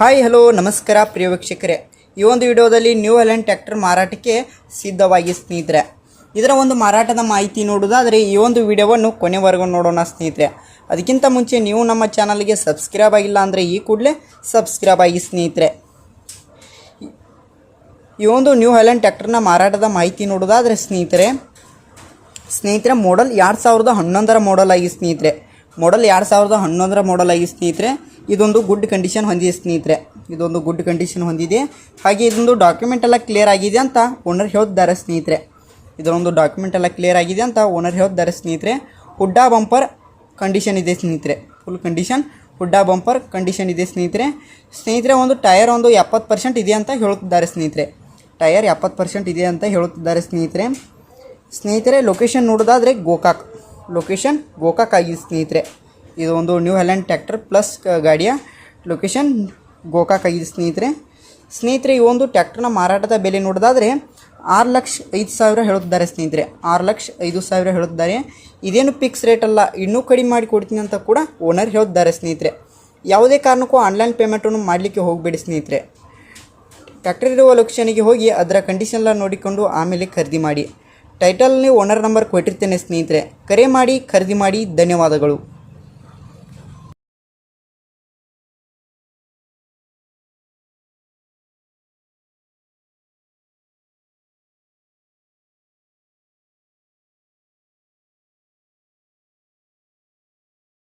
Hi, hello, ನಮಸ್ಕಾರ ಪ್ರಿಯ ವೀಕ್ಷಕರೇ. ಈ ಒಂದು ವಿಡಿಯೋದಲ್ಲಿ ನ್ಯೂ ಹಲೆಂಡ್ ಟ್ರ್ಯಾಕ್ಟರ್ ಮಾರಾಟಕ್ಕೆ ಸಿದ್ಧವಾಗಿ ಸ್ನೇಹಿತರೆ. ಇದರ ಒಂದು ಮಾರಾಟದ ಮಾಹಿತಿ ನೋಡೋದಾದರೆ ಈ ಒಂದು ವಿಡಿಯೋವನ್ನು ಕೊನೆವರೆಗೂ ನೋಡೋಣ ಸ್ನೇಹಿತರೆ. ಅದಕ್ಕಿಂತ ಮುಂಚೆ ನೀವು ನಮ್ಮ ಚಾನಲ್ಗೆ ಸಬ್ಸ್ಕ್ರೈಬ್ ಆಗಿಲ್ಲ ಅಂದರೆ ಈ ಕೂಡಲೇ ಸಬ್ಸ್ಕ್ರೈಬ್ ಆಗಿ ಸ್ನೇಹಿತರೆ. ಈ ಒಂದು ನ್ಯೂ ಹೈಲ್ಯಾಂಡ್ ಟ್ಯಾಕ್ಟರ್ನ ಮಾರಾಟದ ಮಾಹಿತಿ ನೋಡೋದಾದರೆ ಸ್ನೇಹಿತರೆ ಸ್ನೇಹಿತರೆ ಮಾಡಲ್ ಎರಡು ಸಾವಿರದ ಹನ್ನೊಂದರ ಮಾಡಲ್ ಆಗಿ ಸ್ನೇಹಿತರೆ. ಮಾಡಲ್ ಎರಡು ಸಾವಿರದ ಹನ್ನೊಂದರ ಮಾಡಲ್ ಆಗಿ ಸ್ನೇಹಿತರೆ. ಇದೊಂದು ಗುಡ್ ಕಂಡೀಷನ್ ಹೊಂದಿದೆ ಸ್ನೇಹಿತರೆ. ಇದೊಂದು ಗುಡ್ ಕಂಡೀಷನ್ ಹೊಂದಿದೆ. ಹಾಗೆ ಇದೊಂದು ಡಾಕ್ಯುಮೆಂಟ್ ಎಲ್ಲ ಕ್ಲಿಯರ್ ಆಗಿದೆ ಅಂತ ಓನರ್ ಹೇಳ್ತಿದ್ದಾರೆ ಸ್ನೇಹಿತರೆ. ಇದರೊಂದು ಡಾಕ್ಯುಮೆಂಟ್ ಎಲ್ಲ ಕ್ಲಿಯರ್ ಆಗಿದೆ ಅಂತ ಓನರ್ ಹೇಳ್ತಿದ್ದಾರೆ ಸ್ನೇಹಿತರೆ. ಹುಡ್ಡಾ ಬಂಪರ್ ಕಂಡೀಷನ್ ಇದೆ ಸ್ನೇಹಿತರೆ. ಫುಲ್ ಕಂಡೀಷನ್ ಹುಡ್ಡಾ ಬಂಪರ್ ಕಂಡೀಷನ್ ಇದೆ ಸ್ನೇಹಿತರೆ. ಸ್ನೇಹಿತರೆ, ಒಂದು ಟಯರ್ ಒಂದು ಎಪ್ಪತ್ತು ಪರ್ಸೆಂಟ್ ಇದೆ ಅಂತ ಹೇಳುತ್ತಿದ್ದಾರೆ ಸ್ನೇಹಿತರೆ. ಟೈರ್ ಎಪ್ಪತ್ತು ಪರ್ಸೆಂಟ್ ಇದೆ ಅಂತ ಹೇಳುತ್ತಿದ್ದಾರೆ ಸ್ನೇಹಿತರೆ. ಸ್ನೇಹಿತರೆ ಲೊಕೇಶನ್ ನೋಡೋದಾದರೆ ಗೋಕಾಕ್. ಲೊಕೇಶನ್ ಗೋಕಾಕ್ ಆಗಿದೆ ಸ್ನೇಹಿತರೆ. ಇದು ಒಂದು ನ್ಯೂ ಹೆಲೆಂಡ್ ಟ್ಯಾಕ್ಟರ್ ಪ್ಲಸ್ ಗಾಡಿಯ ಲೊಕೇಶನ್ ಗೋಕಾಕ್ ಆಗಿದೆ ಸ್ನೇಹಿತರೆ. ಸ್ನೇಹಿತರೆ, ಈ ಒಂದು ಟ್ಯಾಕ್ಟರ್ನ ಮಾರಾಟದ ಬೆಲೆ ನೋಡೋದಾದರೆ ಆರು ಲಕ್ಷ ಐದು ಸಾವಿರ ಹೇಳುತ್ತಿದ್ದಾರೆ ಸ್ನೇಹಿತರೆ. ಆರು ಲಕ್ಷ ಐದು ಸಾವಿರ ಹೇಳುತ್ತಿದ್ದಾರೆ. ಇದೇನು ಫಿಕ್ಸ್ ರೇಟ್ ಅಲ್ಲ, ಇನ್ನೂ ಕಡಿಮೆ ಮಾಡಿ ಕೊಡ್ತೀನಿ ಅಂತ ಕೂಡ ಓನರ್ ಹೇಳುತ್ತಿದ್ದಾರೆ ಸ್ನೇಹಿತರೆ. ಯಾವುದೇ ಕಾರಣಕ್ಕೂ ಆನ್ಲೈನ್ ಪೇಮೆಂಟನ್ನು ಮಾಡಲಿಕ್ಕೆ ಹೋಗಬೇಡಿ ಸ್ನೇಹಿತರೆ. ಟ್ಯಾಕ್ಟರ್ ಇರುವ ಲೊಕೇಶನಿಗೆ ಹೋಗಿ ಅದರ ಕಂಡೀಷನ್ ಎಲ್ಲ ನೋಡಿಕೊಂಡು ಆಮೇಲೆ ಖರೀದಿ ಮಾಡಿ. ಟೈಟಲ್ನೇ ಓನರ್ ನಂಬರ್ ಕೊಟ್ಟಿರ್ತೇನೆ ಸ್ನೇಹಿತರೆ. ಕರೆ ಮಾಡಿ, ಖರೀದಿ ಮಾಡಿ, ಧನ್ಯವಾದಗಳು.